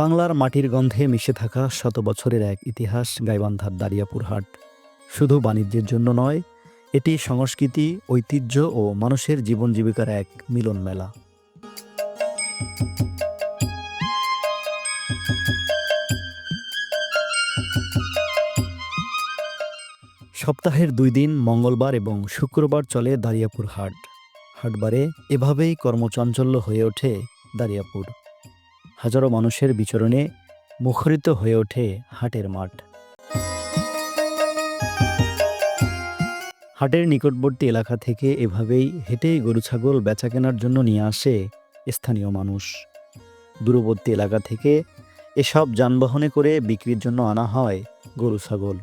বাংলার মাটির গন্ধে মিশে থাকা শত বছরের এক ইতিহাস গাইবান্ধার দারিয়াপুর হাট শুধু বাণিজ্যের জন্য নয়, এটি সংস্কৃতি, ঐতিহ্য ও মানুষের জীবন জীবিকার এক মিলন মেলা। সপ্তাহের দুই দিন মঙ্গলবার এবং শুক্রবার চলে দারিয়াপুর হাট হাটবারে এভাবেই কর্মচাঞ্চল্য হয়ে ওঠে দারিয়াপুর। হাজারো মানুষের বিচরণে মুখরিত হয়ে ওঠে হাটের মাঠ। হাটের নিকটবর্তী এলাকা থেকে এভাবেই হেঁটেই গরু ছাগল বেচা কেনার জন্য নিয়ে আসে স্থানীয় মানুষ। দূরবর্তী এলাকা থেকে এসব যানবাহনে করে বিক্রির জন্য আনা হয় গরু ছাগল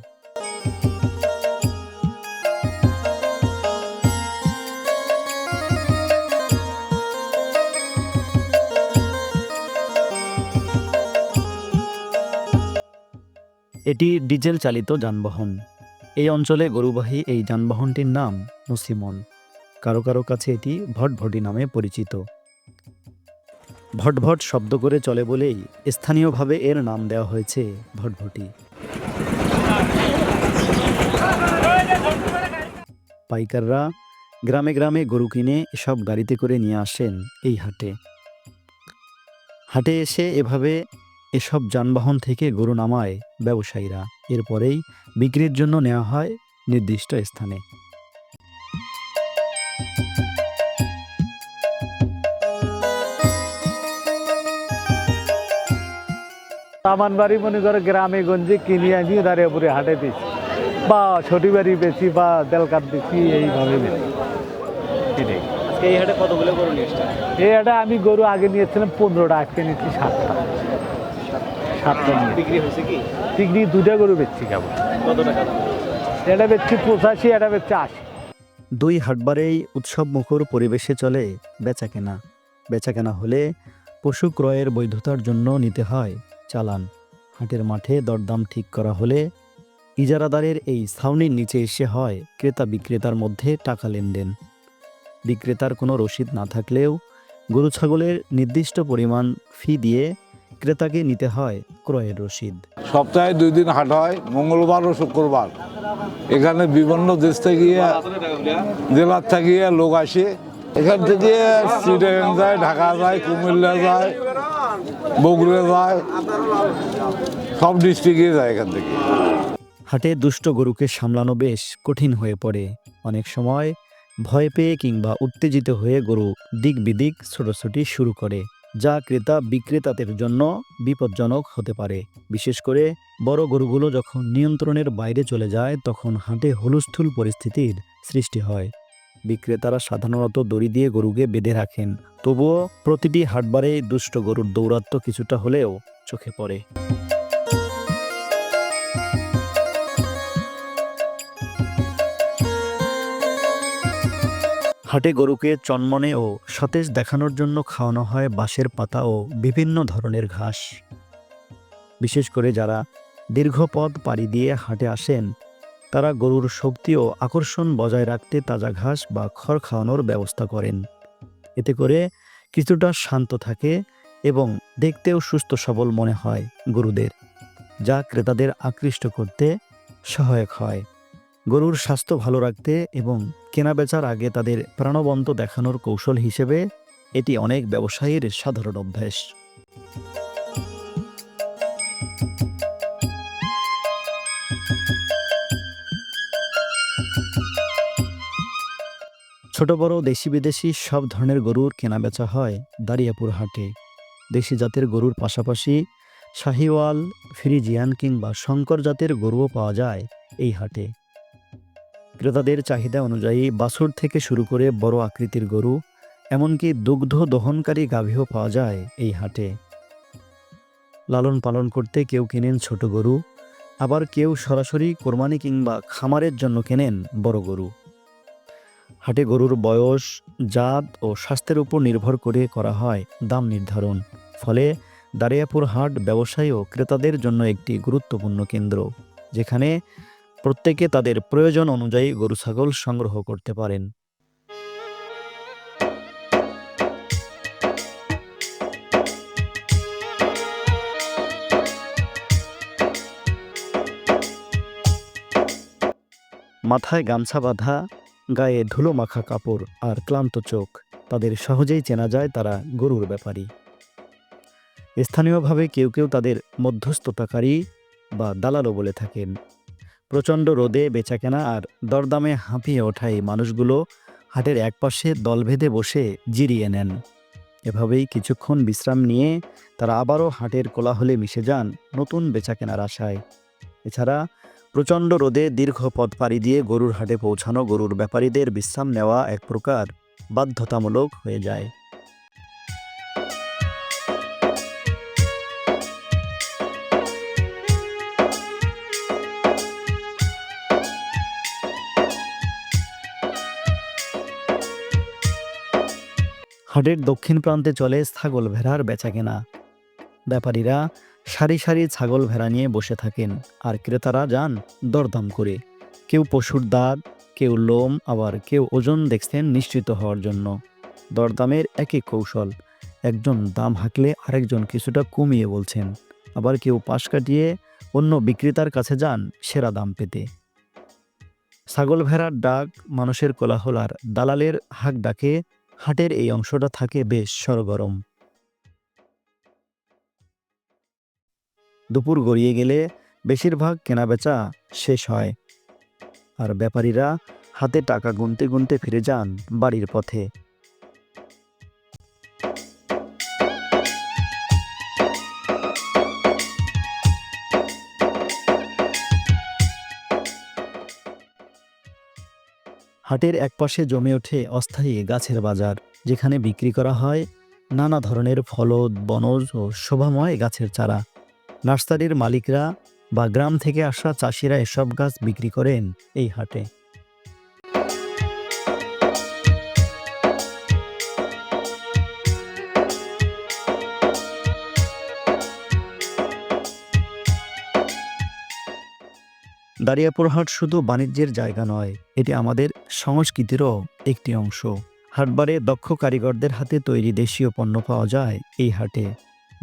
এটি ডিজেল চালিত যানবাহন। এই অঞ্চলে গরুবাহী এই যানবাহনটির নাম নসিমন কারও কারও কাছে এটি ভটভটি নামে পরিচিত। ভটভট শব্দ করে চলে বলেই স্থানীয়ভাবে এর নাম দেওয়া হয়েছে ভটভটি। পাইকাররা গ্রামে গ্রামে গরু কিনে এসব গাড়িতে করে নিয়ে আসেন এই হাটে। হাটে এসে এভাবে এসব যানবাহন থেকে গরু নামায় ব্যবসায়ীরা। এরপরেই বিক্রির জন্য নেওয়া হয় নির্দিষ্ট স্থানে। আমার বাড়ি মনে করে গ্রামে গঞ্জে কিনে আনি দাঁড়িয়ে পরে হাটে দিচ্ছি বা ছোটি বাড়ি বেশি বা দেলকাত বেশি এইভাবে এই হাটে কতগুলো গরু নিয়ে এই হাটে আমি গরু আগে নিয়েছিলাম পনেরোটা আজকে নিচ্ছি সাতটা। সাতটা নিয়ে বিক্রি হয়েছে কি? পিকনিক দুটা গরু বেচছি কত টাকা এটা বেচছি পঁচাশি এটা বেচছি আশি। দুই হাটবারেই উৎসব মুখর পরিবেশে চলে বেচাকেনা। বেচাকেনা হলে পশু ক্রয়ের বৈধতার জন্য নিতে হয় চালান। হাটের মাঠে দরদাম ঠিক করা হলে ইজারাদারের এই ছাউনির নিচে এসে হয় ক্রেতা বিক্রেতার মধ্যে টাকা লেনদেন। বিক্রেতার কোনো রসিদ না থাকলেও গরু ছাগলের নির্দিষ্ট পরিমাণ ফি দিয়ে ক্রেতাকে নিতে হয় ক্রয়ের রসিদ। সপ্তাহে দুই দিন হাট হয় মঙ্গলবার ও শুক্রবার। এখানে বিভিন্ন দেশ থেকে জেলার থেকে লোক আসে। এখান থেকে সিডেন যায় ঢাকা যায় কুমিল্লা যায় বগুড়া যায় সব ডিস্ট্রিক্টে যায় এখান থেকে। হাটে দুষ্ট গরুকে সামলানো বেশ কঠিন হয়ে পড়ে। অনেক সময় ভয় পেয়ে কিংবা উত্তেজিত হয়ে গরু দিক বিদিক ছোটাছুটি শুরু করে। যা ক্রেতা বিক্রেতাদের জন্য বিপজ্জনক হতে পারে। বিশেষ করে বড় গরুগুলো যখন নিয়ন্ত্রণের বাইরে চলে যায়, তখন হাটে হলুস্থুল পরিস্থিতির সৃষ্টি হয়। বিক্রেতারা সাধারণত দড়ি দিয়ে গরুকে বেঁধে রাখেন। তবুও প্রতিটি হাটবারে দুষ্ট গরুর দৌরাত্ম কিছুটা হলেও চোখে পড়ে। হাটে গরুকে চনমনে ও সতেজ দেখানোর জন্য খাওয়ানো হয় বাঁশের পাতা ও বিভিন্ন ধরনের ঘাস। বিশেষ করে যারা দীর্ঘ পথ পাড়ি দিয়ে হাটে আসেন, তারা গরুর শক্তি ও আকর্ষণ বজায় রাখতে তাজা ঘাস বা খড় খাওয়ানোর ব্যবস্থা করেন। এতে করে কিছুটা শান্ত থাকে এবং দেখতেও সুস্থ সবল মনে হয় গরুদের, যা ক্রেতাদের আকৃষ্ট করতে সহায়ক হয়। গরুর স্বাস্থ্য ভালো রাখতে এবং কেনাবেচার আগে তাদের প্রাণবন্ত দেখানোর কৌশল হিসেবে এটি অনেক ব্যবসায়ীর সাধারণ অভ্যাস। ছোট বড় দেশি বিদেশি সব ধরনের গরুর কেনাবেচা হয় দারিয়াপুর হাটে। দেশি জাতের গরুর পাশাপাশি শাহিওয়াল, ফ্রিজিয়ান কিংবা শঙ্কর জাতের গরুও পাওয়া যায় এই হাটে। ক্রেতাদের চাহিদা অনুযায়ী বাছুর থেকে শুরু করে বড় আকৃতির গরু, এমনকি দুগ্ধ দহনকারী গাভীও পাওয়া যায় এই হাটে। লালন পালন করতে কেউ কেনেন ছোট গরু, আবার কেউ সরাসরি কোরবানি কিংবা খামারের জন্য কেনেন বড় গরু। হাটে গরুর বয়স, জাত ও স্বাস্থ্যের উপর নির্ভর করে করা হয় দাম নির্ধারণ, ফলে দারিয়াপুর হাট ব্যবসায়ী ও ক্রেতাদের জন্য একটি গুরুত্বপূর্ণ কেন্দ্র, যেখানে প্রত্যেকে তাদের প্রয়োজন অনুযায়ী গরু, ছাগল সংগ্রহ করতে পারেন। মাথায় গামছা বাঁধা, গায়ে ধুলো মাখা কাপড় আর ক্লান্ত চোখ, তাদের সহজেই চেনা যায় তারা গরুর ব্যাপারী। স্থানীয়ভাবে কেউ কেউ তাদের মধ্যস্থতাকারী বা দালালও বলে থাকেন। প্রচণ্ড রোদে বেচাকেনা আর দরদামে হাঁপিয়ে ওঠা এই মানুষগুলো হাটের একপাশে দলভেদে বসে জিরিয়ে নেন। এভাবেই কিছুক্ষণ বিশ্রাম নিয়ে তারা আবারও হাটের কোলাহলে মিশে যান নতুন বেচাকেনার আশায়। এছাড়া প্রচণ্ড রোদে দীর্ঘ পথ পাড়ি দিয়ে গরুর হাটে পৌঁছানো গরুর ব্যাপারীদের বিশ্রাম নেওয়া এক প্রকার বাধ্যতামূলক হয়ে যায়। হাটের দক্ষিণ প্রান্তে চলে ছাগল ভেড়ার বেচাকেনা। ব্যাপারীরা সারি সারি ছাগল ভেড়া নিয়ে বসে থাকেন, আর ক্রেতারা যান দরদাম করে। কেউ পশুর দাঁত, কেউ লোম, আবার কেউ ওজন দেখছেন নিশ্চিত হওয়ার জন্য। দরদামের একই কৌশল, একজন দাম হাঁকলে আরেকজন কিছুটা কমিয়ে বলছেন, আবার কেউ পাশ কাটিয়ে অন্য বিক্রেতার কাছে যান সেরা দাম পেতে। ছাগল ভেড়ার ডাক, মানুষের কোলাহল আর দালালের হাঁক ডাকে হাটের এই অংশটা থাকে বেশ সরগরম। দুপুর গড়িয়ে গেলে বেশিরভাগ কেনাবেচা শেষ হয় আর ব্যাপারীরা হাতে টাকা গুনতে গুনতে ফিরে যান বাড়ির পথে। হাটের একপাশে জমে ওঠে অস্থায়ী গাছের বাজার, যেখানে বিক্রি করা হয় নানা ধরনের ফলদ, বনজ ও শোভাময় গাছের চারা। নার্সারির মালিকরা বা গ্রাম থেকে আসা চাষিরা এসব গাছ বিক্রি করেন এই হাটে। দারিয়াপুর হাট শুধু বাণিজ্যের জায়গা নয়, এটি আমাদের সংস্কৃতিরও একটি অংশ। হাটবারে দক্ষ কারিগরদের হাতে তৈরি দেশীয় পণ্য পাওয়া যায় এই হাটে।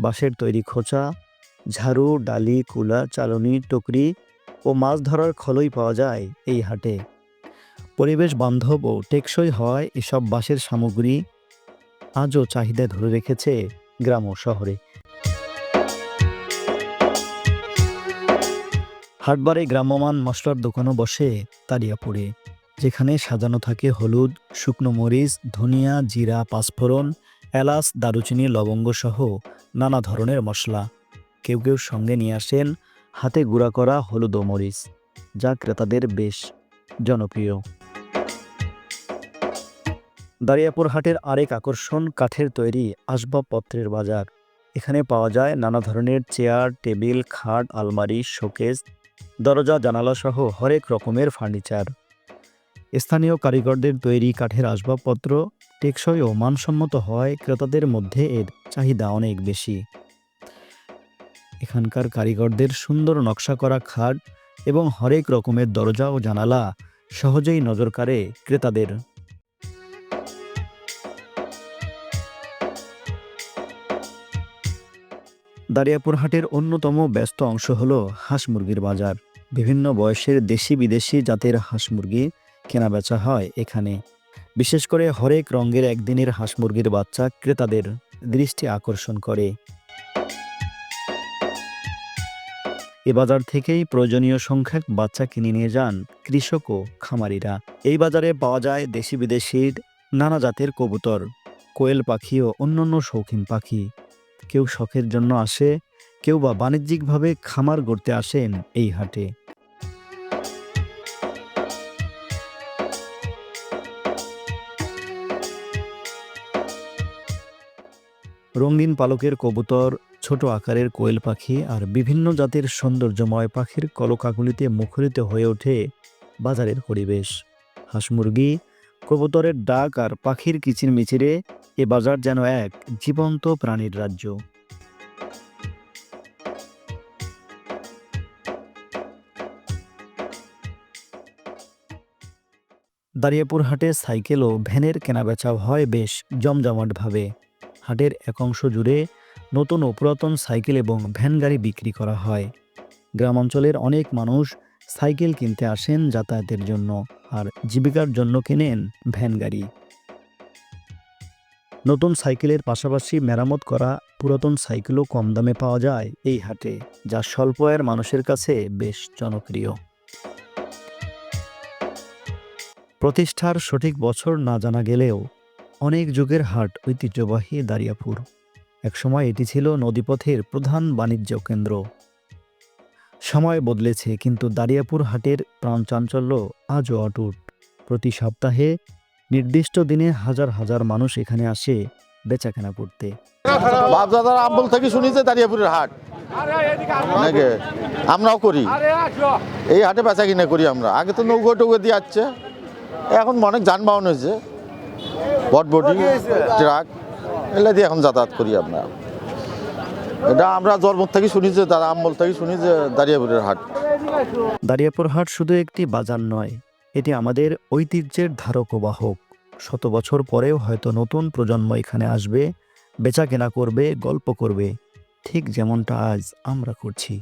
বাঁশের তৈরি খোঁচা, ঝাড়ু, ডালি, কুলা, চালনি, টুকরি ও মাছ ধরার খলই পাওয়া যায় এই হাটে। পরিবেশ বান্ধব ও টেকসই হওয়ায় এসব বাঁশের সামগ্রী আজও চাহিদা ধরে রেখেছে গ্রাম ও শহরে। হাটবারে গ্রাম্যমান মশলার দোকানও বসে তারিয়াপুরে। যেখানে সাজানো থাকে হলুদ, শুকনো মরিচ, ধনিয়া, জিরা, পাঁচফোড়ন, এলাচ, দারুচিনি, লবঙ্গ সহ নানা ধরনের মশলা। কেউ কেউ সঙ্গে নিয়ে আসেন হাতে গুঁড়া করা হলুদ ও মরিচ, যা ক্রেতাদের বেশ জনপ্রিয়। দারিয়াপুর হাটের আরেক আকর্ষণ কাঠের তৈরি আসবাবপত্রের বাজার। এখানে পাওয়া যায় নানা ধরনের চেয়ার, টেবিল, খাট, আলমারি, শোকেস, দরজা জানালা সহ হরেক রকমের ফার্নিচার। স্থানীয় কারিগরদের তৈরি কাঠের আসবাবপত্র টেকসই ও মানসম্মত হয় ক্রেতাদের মধ্যে এর চাহিদা অনেক বেশি। এখানকার কারিগরদের সুন্দর নকশা করা খাট এবং হরেক রকমের দরজা ও জানালা সহজেই নজর কাড়ে ক্রেতাদের। দারিয়াপুর হাটের অন্যতম ব্যস্ত অংশ হল হাঁস মুরগির বাজার। বিভিন্ন বয়সের দেশি বিদেশি জাতের হাঁস মুরগি কেনাবেচা হয় এখানে। বিশেষ করে হরেক রঙের একদিনের হাঁস মুরগির বাচ্চা ক্রেতাদের দৃষ্টি আকর্ষণ করে। এ বাজার থেকেই প্রয়োজনীয় সংখ্যক বাচ্চা কিনে নিয়ে যান কৃষক ও খামারিরা। এই বাজারে পাওয়া যায় দেশি বিদেশির নানা জাতের কবুতর, কোয়েল পাখি ও অন্যান্য শৌখিন পাখি। কেউ শখের জন্য আসে, কেউ বা বাণিজ্যিকভাবে খামার গড়তে আসেন এই হাটে। রঙিন পালকের কবুতর, ছোট আকারের কোয়েল পাখি আর বিভিন্ন জাতের সৌন্দর্যময় পাখির কলকাগুলিতে মুখরিত হয়ে ওঠে বাজারের পরিবেশ। হাঁস মুরগি, কবুতরের ডাক আর পাখির কিচিরমিচিরে এ বাজার যেন এক জীবন্ত প্রাণীর রাজ্য। দারিয়াপুর হাটে সাইকেল ও ভ্যানের কেনাবেচাও হয় বেশ জমজমাটভাবে। হাটের এক অংশ জুড়ে নতুন ও পুরাতন সাইকেল এবং ভ্যান গাড়ি বিক্রি করা হয়। গ্রামাঞ্চলের অনেক মানুষ সাইকেল কিনতে আসেন যাতায়াতের জন্য আর জীবিকার জন্য কেনেন ভ্যান গাড়ি। নতুন সাইকেলের পাশাপাশি মেরামত করা পুরাতন সাইকেলও কম দামে পাওয়া যায় এই হাটে, যা স্বল্প আয়ের মানুষের কাছে বেশ জনপ্রিয়। প্রতিষ্ঠার সঠিক বছর না জানা গেলেও অনেক যুগের হাট ঐতিহ্যবাহী দারিয়াপুর। একসময় এটি ছিল নদীপথের প্রধান বাণিজ্য কেন্দ্র। সময় বদলেছে, কিন্তু দারিয়াপুর হাটের প্রাণচাঞ্চল্য আজও অটুট। প্রতি সপ্তাহে নির্দিষ্ট দিনে হাজার হাজার মানুষ এখানে আসে বেচাকেনা করতে। বাপদাদার আমল থেকে শুনেছে দাঁড়িয়াপুরের হাট। নাকি? আমরাও করি। এই হাটে বেচা কিনে করি আমরা। আগে তো নৌকো টৌকো দিয়ে যাচ্ছে এখন অনেক যানবাহন হয়েছে। ট্রাক দিয়ে এখন যাতায়াত করি আমরা। এটা আমরা জন্ম থেকে শুনি যে, দাদা আমল থেকে শুনি যে, দাঁড়িয়াপুরের হাট। দারিয়াপুর হাট শুধু একটি বাজার নয়, এটি আমাদের ঐতিহ্যের ধারক বাহক। শত বছর পরেও হয়তো নতুন প্রজন্ম এখানে আসবে বেচা কেনা করবে, গল্প করবে, ঠিক যেমনটা আজ আমরা করছি।